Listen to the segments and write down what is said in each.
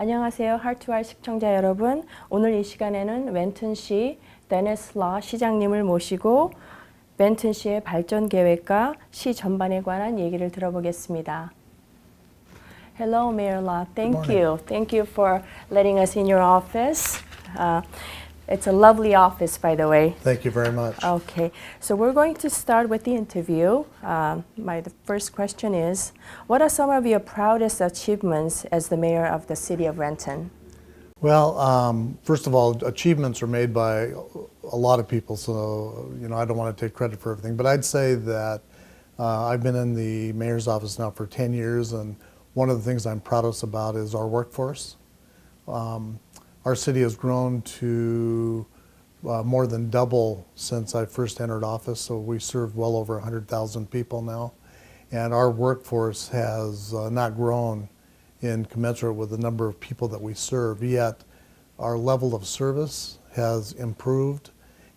안녕하세요. 하트와 시청자 여러분. 오늘 이 시간에는 웬튼시 데니스 라 시장님을 모시고 웬튼시의 발전 계획과 시 전반에 관한 얘기를 들어보겠습니다. Hello, Mayor La. Thank you. Thank you for letting us in your office. Uh, it's a lovely office, by the way. Thank you very much. Okay, so we're going to start with the interview. Um, my the first question is, what are some of your proudest achievements as the mayor of the city of Renton? Well, um, first of all, achievements are made by a lot of people, so you know I don't want to take credit for everything. But I'd say that uh, I've been in the mayor's office now for 10 years, and one of the things I'm proudest about is our workforce. Um, our city has grown to uh, more than double since I first entered office, so we serve well over 100,000 people now. And our workforce has uh, not grown in commensurate with the number of people that we serve, yet our level of service has improved,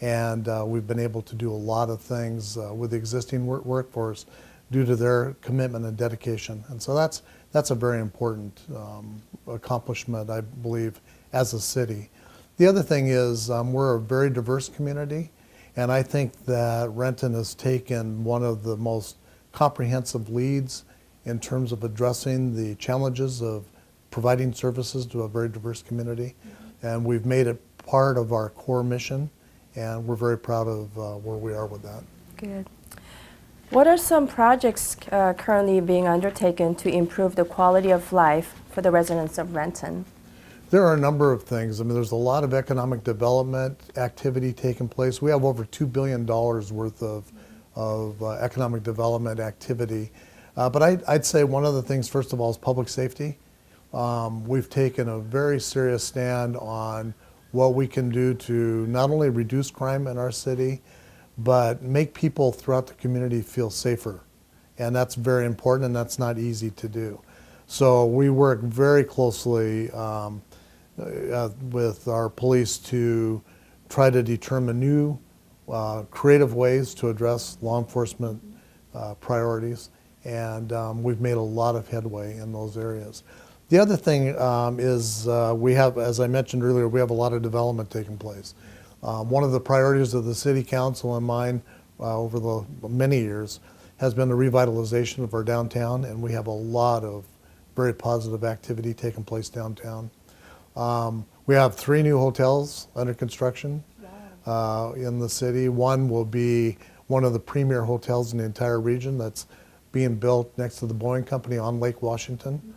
and uh, we've been able to do a lot of things uh, with the existing work- workforce due to their commitment and dedication. And so that's, that's a very important um, accomplishment, I believe, as a city. The other thing is um, we're a very diverse community, and I think that Renton has taken one of the most comprehensive leads in terms of addressing the challenges of providing services to a very diverse community. And we've made it part of our core mission, and we're very proud of uh, where we are with that. Good. What are some projects uh, currently being undertaken to improve the quality of life for the residents of Renton? There are a number of things. I mean, there's a lot of economic development activity taking place. We have over $2 billion worth of, of uh, economic development activity. Uh, but I, I'd say one of the things, first of all, is public safety. Um, we've taken a very serious stand on what we can do to not only reduce crime in our city, but make people throughout the community feel safer. And that's very important, and that's not easy to do. So we work very closely um, uh, with our police to try to determine new, uh, creative ways to address law enforcement uh, priorities, and um, we've made a lot of headway in those areas. The other thing um, is uh, we have, as I mentioned earlier, we have a lot of development taking place. Um, one of the priorities of the city council and mine uh, over the many years has been the revitalization of our downtown, and we have a lot of very positive activity taking place downtown. Um, we have three new hotels under construction uh, in the city. One will be one of the premier hotels in the entire region that's being built next to the Boeing Company on Lake Washington,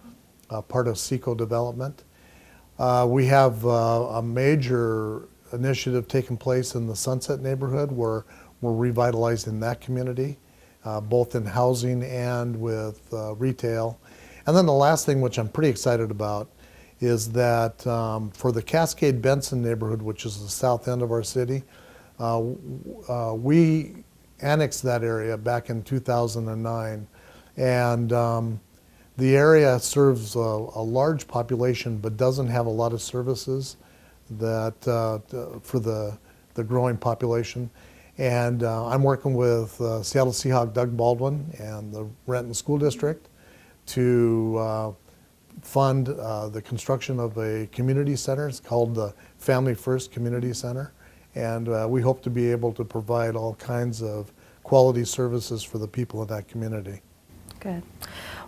uh, part of Seco Development. Uh, we have uh, a major initiative taking place in the Sunset neighborhood where we're revitalizing that community, uh, both in housing and with uh, retail. And then the last thing, which I'm pretty excited about, is that um, for the Cascade Benson neighborhood, which is the south end of our city, uh, uh, we annexed that area back in 2009. And um, the area serves a, a large population but doesn't have a lot of services that uh, for the, the growing population. And uh, I'm working with uh, Seattle Seahawk Doug Baldwin and the Renton School District to uh, fund uh, the construction of a community center. It's called the Family First Community Center. And uh, we hope to be able to provide all kinds of quality services for the people in that community. Good.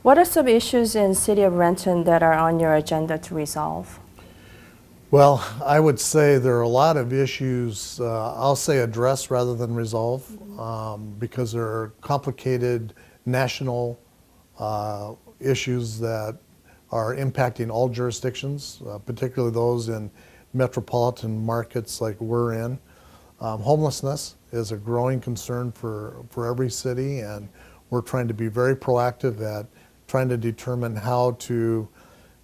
What are some issues in city of Renton that are on your agenda to resolve? Well, I would say there are a lot of issues, uh, I'll say address rather than resolve, um, because there are complicated national uh, issues that are impacting all jurisdictions, uh, particularly those in metropolitan markets like we're in. Um, homelessness is a growing concern for, for every city, and we're trying to be very proactive at trying to determine how to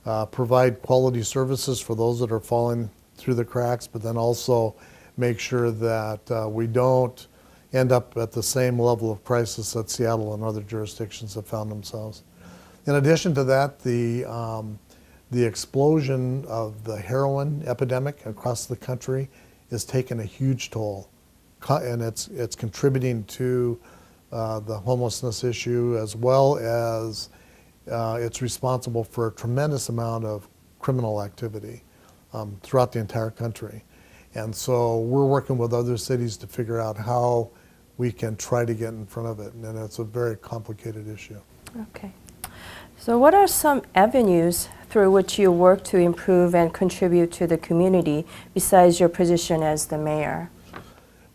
uh, provide quality services for those that are falling through the cracks, but then also make sure that uh, we don't end up at the same level of crisis that Seattle and other jurisdictions have found themselves. In addition to that, the, um, the explosion of the heroin epidemic across the country is taking a huge toll. And it's, it's contributing to uh, the homelessness issue as well as uh, it's responsible for a tremendous amount of criminal activity um, throughout the entire country. And so we're working with other cities to figure out how we can try to get in front of it. And it's a very complicated issue. Okay. So, what are some avenues through which you work to improve and contribute to the community besides your position as the mayor?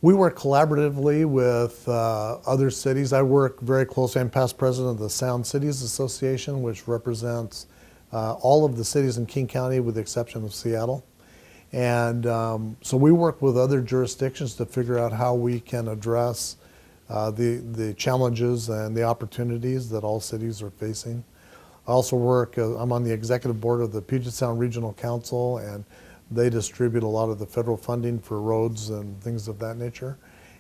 We work collaboratively with uh, other cities. I work very closely. I'm past president of the Sound Cities Association, which represents uh, all of the cities in King County with the exception of Seattle. And um, so we work with other jurisdictions to figure out how we can address uh, the, the challenges and the opportunities that all cities are facing. I also work, uh, I'm on the executive board of the Puget Sound Regional Council, and they distribute a lot of the federal funding for roads and things of that nature.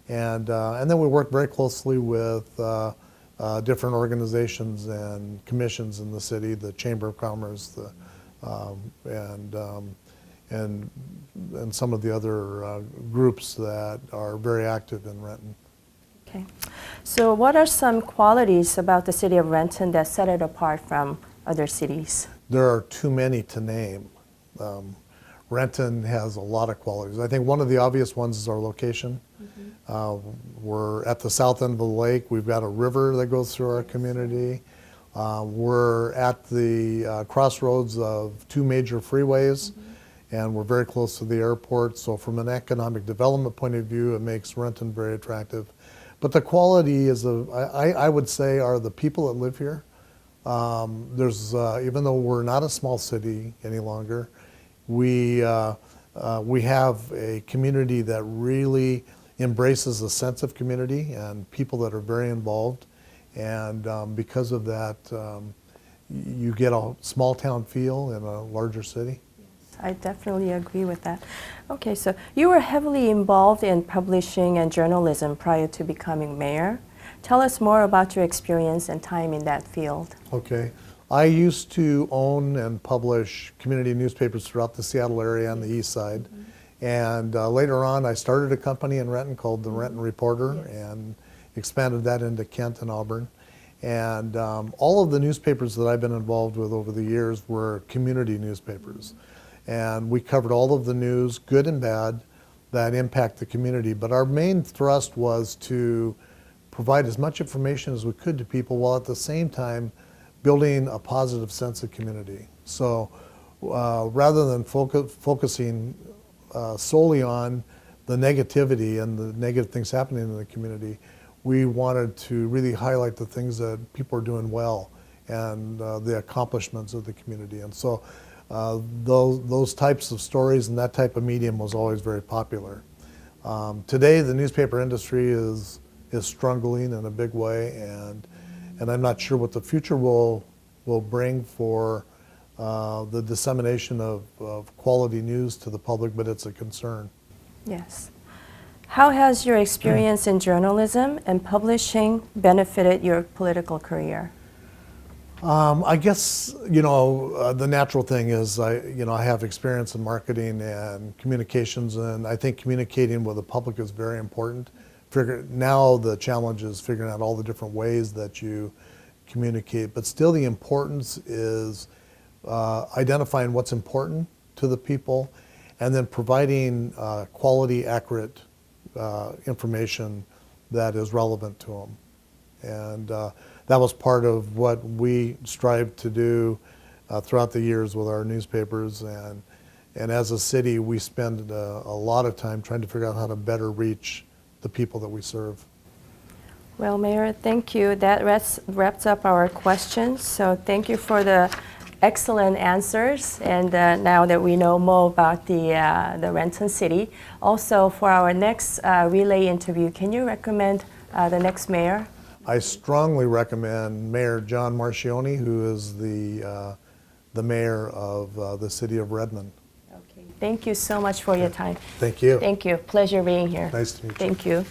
And, uh, and then we work very closely with uh, uh, different organizations and commissions in the city, the Chamber of Commerce, the, um, and, um, and, and some of the other uh, groups that are very active in Renton. Okay. So, what are some qualities about the city of Renton that set it apart from other cities? There are too many to name. Um, Renton has a lot of qualities. I think one of the obvious ones is our location. Uh, we're at the south end of the lake. We've got a river that goes through our community. Uh, we're at the uh, crossroads of two major freeways, and we're very close to the airport. So, from an economic development point of view, it makes Renton very attractive. But the quality is, a, I, I would say, are the people that live here. Um, there's, uh, even though we're not a small city any longer, we, uh, uh, we have a community that really embraces a sense of community and people that are very involved. And um, because of that, um, you get a small town feel in a larger city. I definitely agree with that. Okay, so you were heavily involved in publishing and journalism prior to becoming mayor. Tell us more about your experience and time in that field. Okay. I used to own and publish community newspapers throughout the Seattle area on the east side. And uh, later on, I started a company in Renton called the Renton Reporter and expanded that into Kent and Auburn. And um, all of the newspapers that I've been involved with over the years were community newspapers. And we covered all of the news, good and bad, that impact the community. But our main thrust was to provide as much information as we could to people while at the same time building a positive sense of community. So uh, rather than focu- focusing uh, solely on the negativity and the negative things happening in the community, we wanted to really highlight the things that people are doing well and uh, the accomplishments of the community. And so uh, those, those types of stories and that type of medium was always very popular. Um, today, the newspaper industry is, is struggling in a big way, and, and I'm not sure what the future will, will bring for uh, the dissemination of, of quality news to the public, but it's a concern. Yes. How has your experience in journalism and publishing benefited your political career? Um, I guess you know uh, the natural thing is I you know I have experience in marketing and communications, and I think communicating with the public is very important. Figure, now the challenge is figuring out all the different ways that you communicate, but still the importance is uh, identifying what's important to the people, and then providing uh, quality, accurate uh, information that is relevant to them. And uh, that was part of what we strived to do uh, throughout the years with our newspapers. And, and as a city, we spend uh, a lot of time trying to figure out how to better reach the people that we serve. Well, Mayor, thank you. That wraps, wraps up our questions. So thank you for the excellent answers. And uh, now that we know more about the, uh, the Renton City, also for our next uh, relay interview, can you recommend uh, the next mayor? I strongly recommend Mayor John Marchione, who is the, uh, the mayor of uh, the city of Redmond. Okay. Thank you so much for your time. Thank you. Thank you. Pleasure being here. Nice to meet you. Thank you.